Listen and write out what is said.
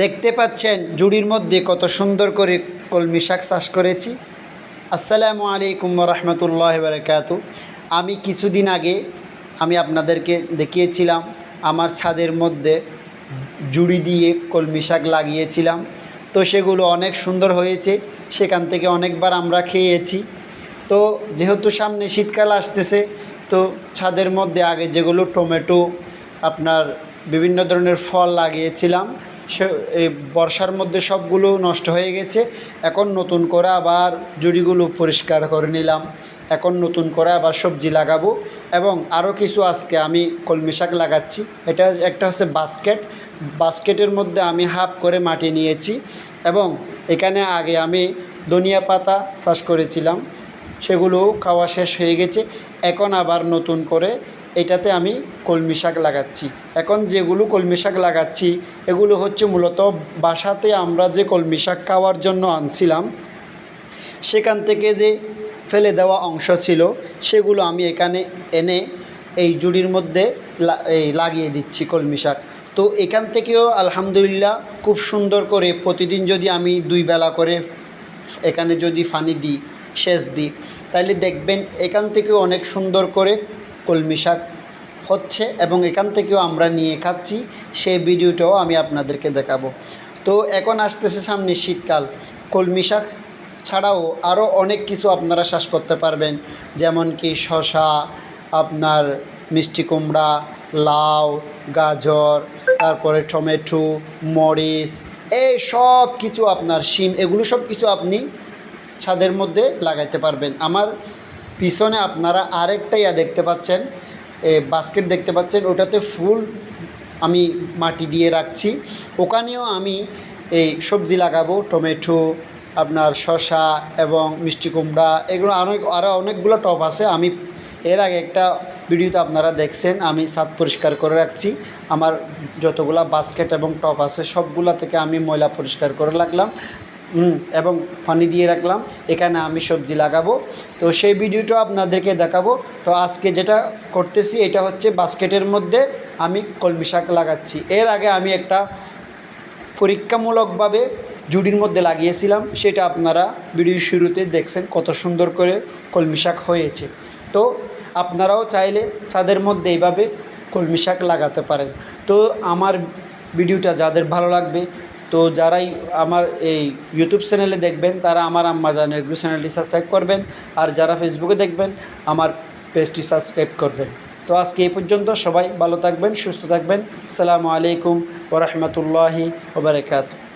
দেখতে পাচ্ছেন জুড়ির মধ্যে কত সুন্দর করে কলমি শাক চাষ করেছি। আসসালামু আলাইকুম রহমতুল্লাহ বারকাত। আমি কিছুদিন আগে আমি আপনাদেরকে দেখিয়েছিলাম, আমার ছাদের মধ্যে জুড়ি দিয়ে কলমি শাক লাগিয়েছিলাম। তো সেগুলো অনেক সুন্দর হয়েছে, সেখান থেকে অনেকবার আমরা খেয়েছি। তো যেহেতু সামনে শীতকাল আসতেছে, তো ছাদের মধ্যে আগে যেগুলো টমেটো, আপনার বিভিন্ন ধরনের ফল লাগিয়েছিলাম সে, এই বর্ষার মধ্যে সবগুলো নষ্ট হয়ে গেছে। এখন নতুন করে আবার জুড়িগুলো পরিষ্কার করে নিলাম। এখন নতুন করে আবার সবজি লাগাবো এবং আরও কিছু আজকে আমি কলমি শাক লাগাচ্ছি। এটা একটা হচ্ছে বাস্কেট। বাস্কেটের মধ্যে আমি হাফ করে মাটি নিয়েছি এবং এখানে আগে আমি ধনিয়া পাতা চাষ করেছিলাম। সেগুলো খাওয়া শেষ হয়ে গেছে। এখন আবার নতুন করে এটাতে আমি কলমি শাক লাগাচ্ছি। এখন যেগুলো কলমি শাক লাগাচ্ছি, এগুলো হচ্ছে মূলত বাসাতে আমরা যে কলমি শাক খাওয়ার জন্য আনছিলাম, সেখান থেকে যে ফেলে দেওয়া অংশ ছিল, সেগুলো আমি এখানে এনে এই জুড়ির মধ্যে এই লাগিয়ে দিচ্ছি কলমি শাক। তো এখান থেকেও আলহামদুলিল্লাহ খুব সুন্দর করে প্রতিদিন যদি আমি দুই বেলা করে এখানে যদি ফানি দিই, সেচ দিই তাহলে দেখবেন এখান থেকেও অনেক সুন্দর করে কলমি শাক হচ্ছে এবং এখান থেকেও আমরা নিয়ে খাচ্ছি, সেই ভিডিওটাও আমি আপনাদেরকে দেখাবো। তো এখন আসতেছে সামনে শীতকাল। কলমি শাক ছাড়াও আরও অনেক কিছু আপনারা চাষ করতে পারবেন, যেমন কি শশা আপনার মিষ্টি কুমড়া, লাউ, গাজর, তারপরে টমেটো, মরিচ, এই সব কিছু আপনার শিম, এগুলো সব কিছু আপনি ছাদের মধ্যে লাগাইতে পারবেন। আমার পিছনে আপনারা আরেকটা ইয়া দেখতে পাচ্ছেন বাস্কেট দেখতে পাচ্ছেন ওটাতে ফুল আমি মাটি দিয়ে রাখছি। ওখানেও আমি এই সবজি লাগাবো টমেটো আপনার শসা এবং মিষ্টি কুমড়া এগুলো অনেক আরও অনেকগুলো টব আছে। আমি এর আগে একটা ভিডিওতে আপনারা দেখছেন আমি ছাদ পরিষ্কার করে রাখছি। আমার যতগুলা বাস্কেট এবং টপ আছে সবগুলা থেকে আমি ময়লা পরিষ্কার করে হুম, এবং পানি দিয়ে রাখলাম। এখানে আমি সবজি লাগাবো। তো সেই ভিডিওটা আপনাদেরকে দেখাবো। তো আজকে যেটা করতেছি, এটা হচ্ছে বাস্কেটের মধ্যে আমি কলমি শাক লাগাচ্ছি। এর আগে আমি একটা পরীক্ষামূলকভাবে জুডির মধ্যে লাগিয়েছিলাম। সেটা আপনারা ভিডিও শুরুতে দেখছেন কত সুন্দর করে কলমি শাক হয়েছে। তো আপনারাও চাইলে ছাদের মধ্যে এইভাবে কলমি শাক লাগাতে পারেন। তো আমার ভিডিওটা যাদের ভালো লাগবে তো যারাই আমার এই ইউটিউব চ্যানেলে দেখবেন, তারা আমার আম্মাজান এগ্রো চ্যানেলটি সাবস্ক্রাইব করবেন, আর যারা ফেসবুকে দেখবেন, আমার পেজটি সাবস্ক্রাইব করবেন। তো আজকে এই পর্যন্ত সবাই ভালো থাকবেন, সুস্থ থাকবেন। সালামু আলাইকুম ওরহমতুল্লাহি ওবরাকাতু